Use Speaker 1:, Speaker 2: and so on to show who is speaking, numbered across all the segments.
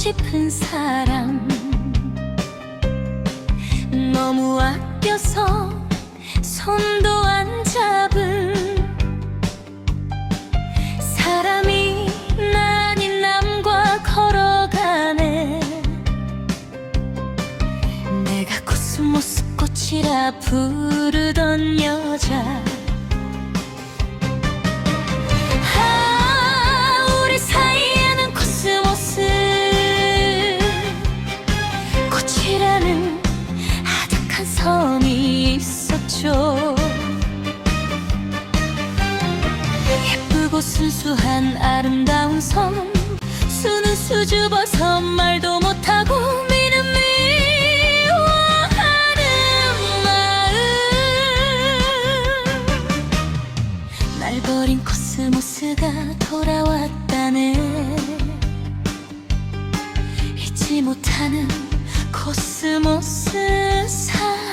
Speaker 1: 싶은 사람. 너무 아껴서 손도 안 잡은 사람이 난이 남과 걸어가네. 내가 코스모스 꽃이라 부르던 여자 순수한 아름다운 섬. 수는 수줍어서 말도 못하고 미는 미워하는 마음. 날 버린 코스모스가 돌아왔다네. 잊지 못하는 코스모스 사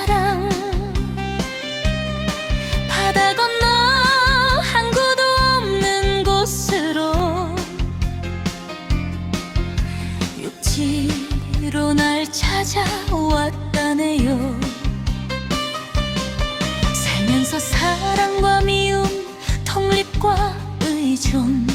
Speaker 1: 육지로 날 찾아왔다네요. 살면서 사랑과 미움 독립과 의존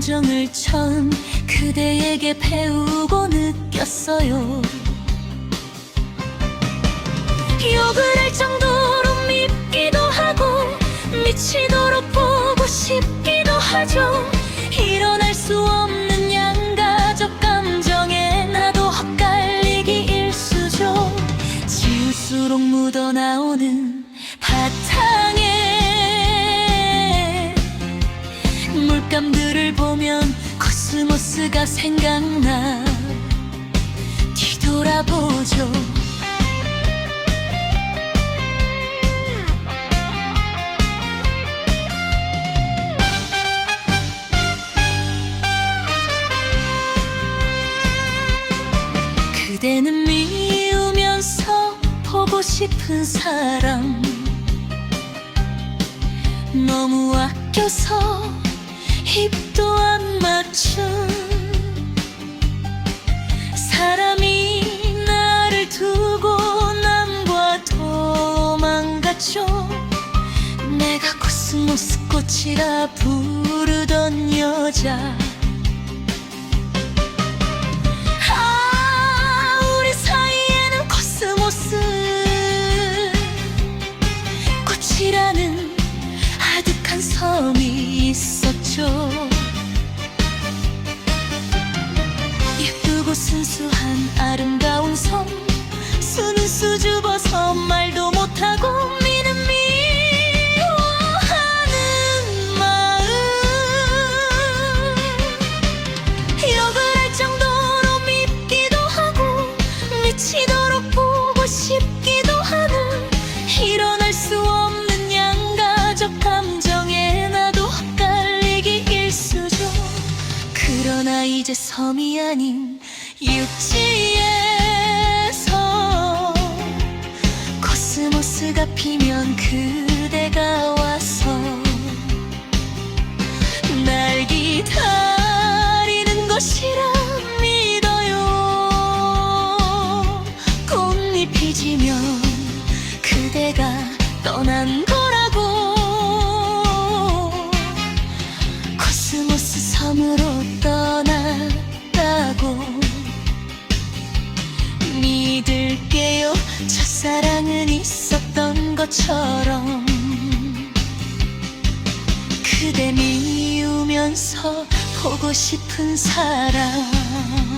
Speaker 1: 감정을 처음 그대에게 배우고 느꼈어요 코스모스가 생각나. 뒤돌아보죠. 그대는 미우면서 보고 싶은 사람. 너무 아껴서 입도 안 맞춘 꽃이라 부르던 여자 섬이 아닌 육지에서 코스모스가 피면 그대가 와서 날 기다리 믿을게요. 첫사랑은 있었던 것처럼 그대 미우면서 보고 싶은 사람